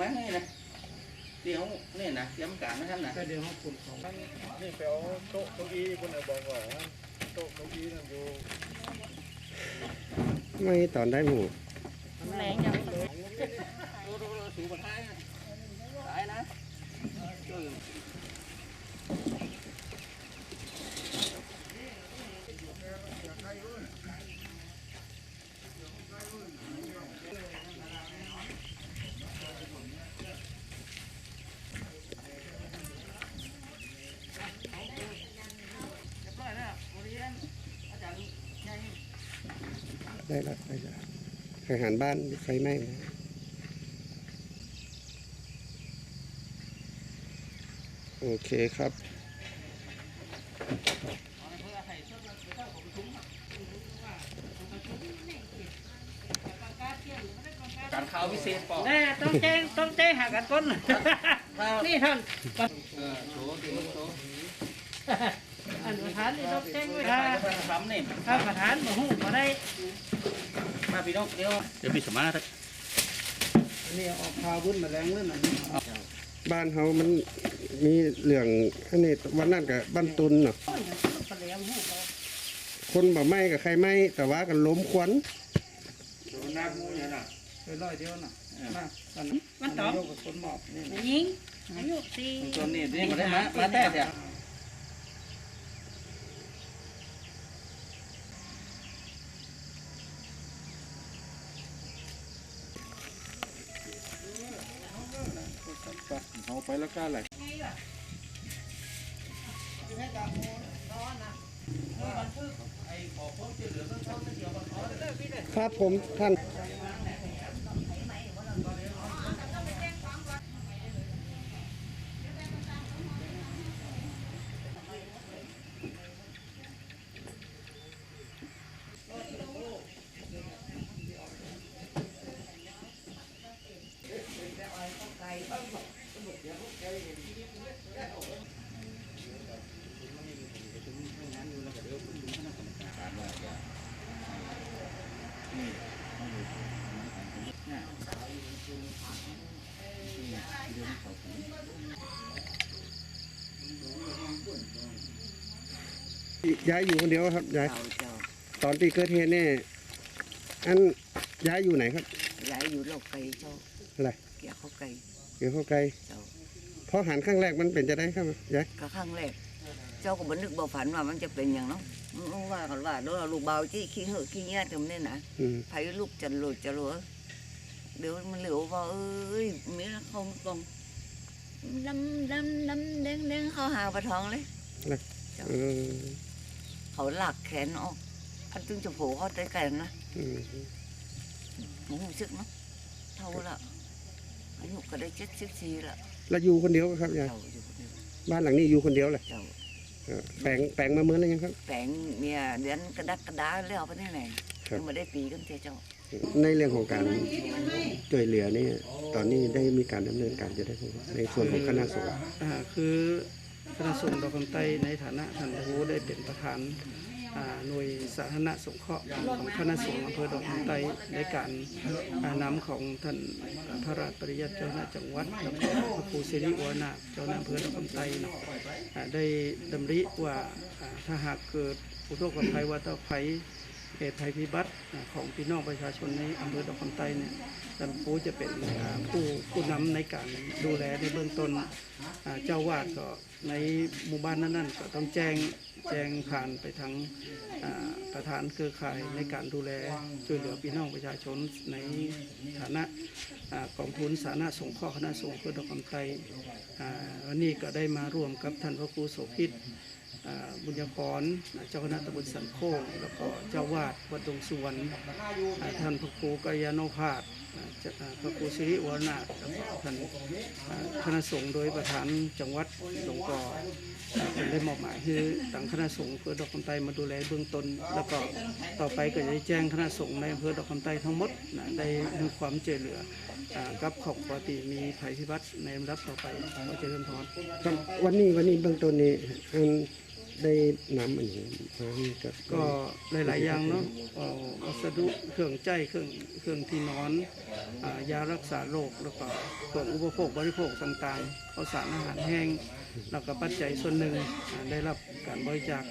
มาให้นะเดี๋ยวนี่นะเตรียมการนะท่านนะก็เดี๋ยวเขาขุดของนี่ไปเอาโต๊ะเก้าอี้คนน่ะบอกว่าโต๊ะเก้าอี้นั่นอยู่ไม่ตอนได้หมูแรงจังดูดูดูสูบท้ายนะสายนะ ได้ละได้ละอาหารบ้านไฟไหม้นะโอเคครับการข่าวพิเศษปอกแน่ต้องแจ้งต้องแจ้งหากันก้นนี่ท่านเออโชว์ดิโชว์อันประธานนี่ต้องแจ้งไว้ถ้าถ้าทำนี่ถ้าประธานมาหูมาได้ มาพี่น้องเดี๋ยวเดี๋ยวพี่สมาร์ทนี่ออกพาวุ้นมาแรงเรื่องนั้นบ้านเขามันมีเหลืองอันนี้วันนั้นกับบ้านตุนเนาะปลาแหลมหูเขาคนบ่ไหม้กับใครไหม้แต่ว่ากันล้มควันน้ำมูเนี่ยนะไปร้อยเดียวน่ะมากันมันตอบกับคนหมอบนี่ยิงอายุสี่ตัวนี้นี่มาได้มามาแต่เดี๋ยว เอาไปแล้วก็อะไรครับผมท่าน ย้ายอยู่คนเดียวครับย้ายเจ้าเจ้าตอนที่เกิดเหตุเนี่ยอันย้ายอยู่ไหนครับ ย้ายอยู่โลกไกลเจ้าอะไร เกี่ยวเขาไกลอยู่เข้าไกลเจ้าเพราะหันข้างแรกมันเป็นจะได้ครับย้ายก็ครั้งแรก เจ้าก็บันนึกบ่ฝันว่ามันจะเป็นอย่างเนาะมันว่ากันว่าโดนลูกเบาจี้ขี้เหอะขี้เงี้ยจำเนี่ยนะอืมไผลูกจันโหลดจะรัวเดี๋ยวมันเหลียวว่าเอ้ยมีแล้วเขาตรงดำดำดำแดงแดงเขาหาปลาทองเลย เออ เขาหลักแขนออกอันตึงจะโผล่เขาใจกันนะอืมหมูหูซึกเนาะเท่าละอายุก็ได้เจ็ดสิบสี่ละแล้วอยู่คนเดียวครับยายเจ้าอยู่คนเดียวบ้านหลังนี้อยู่คนเดียวเลยเจ้าเออแปลงแปลงมาเมื่อไรยังครับ แปลงเมียเดือนกระดักกระดาแล้วไปที่ไหนครับยังไม่ได้ปีกันเจ้าเจ้าในเรื่องของการช่วยเหลือนี่ตอนนี้ได้มีการดำเนินการจะได้ไหมครับในส่วนของคณะสงฆ์อ่าคือ คณะสงฆ์ดอกคำไตในฐานะท่านพระครูได้เป็นประธานหน่วยสาธารณสงเคราะห์ของคณะสงฆ์อำเภอดอกคำไตในการนำของท่านพระราชปริยัติเจ้าหน้าจังหวัดแล้วก็พระครูสิริวนาเจ้าหน้าอำเภอดอกคำไตเนาะอ่าได้ดำริว่าถ้าหากเกิดอุทกภัยวัตภัยเหตุภัยพิบัติของพี่น้องประชาชนในอำเภอดอกคำไตเนี่ย ท่านครูจะเป็นผู้ผู้นำในการดูแลในเบื้องต้นเจ้าวาดก็ในหมู่บ้านนั้นๆก็ต้องแจ้งแจ้งผ่านไปทางประธานเครือข่ายในการดูแลช่วยเหลือพี่น้องประชาชนในฐานะกองทุนสาธารณสงเคราะห์คณะสงฆ์เพื่อดอกคำไตอ่าวันนี้ก็ได้มาร่วมกับท่านพระครูโสภิตบุญญพรเจ้าคณะตำบลสันโคกแล้วก็เจ้าวาดวัดดงสุวรรณท่านพระครูกัลยาณภาสอ่าเจ้าอ่า พระครูสิริวรนาถท่านคณะสงฆ์โดยประธานจังหวัดหลวงกออ่านได้มอบหมายให้ตั้งคณะสงฆ์เพื่อดอกคำไตมาดูแลเบื้องต้น แล้วก็ต่อไปก็จะได้แจ้งคณะสงฆ์ในอำเภอดอกคำไตทั้งหมดได้ให้ความช่วยเหลือกับของปกติมีภัยพิบัติในลำดับต่อไปขอเจริญพรครับวันนี้วันนี้เบื้องต้นนี้อัน ได้นำอันนี้มาให้กับก็หลายๆอย่างเนาะเอาวัสดุเครื่องใจเครื่องเครื่องที่นอนอ่ายารักษาโรคแล้วก็เครื่องอุปโภคบริโภคต่างๆข้าวสารอาหารแห้งแล้วก็ปัจจัยส่วนหนึ่งอ่าได้รับการบริจาค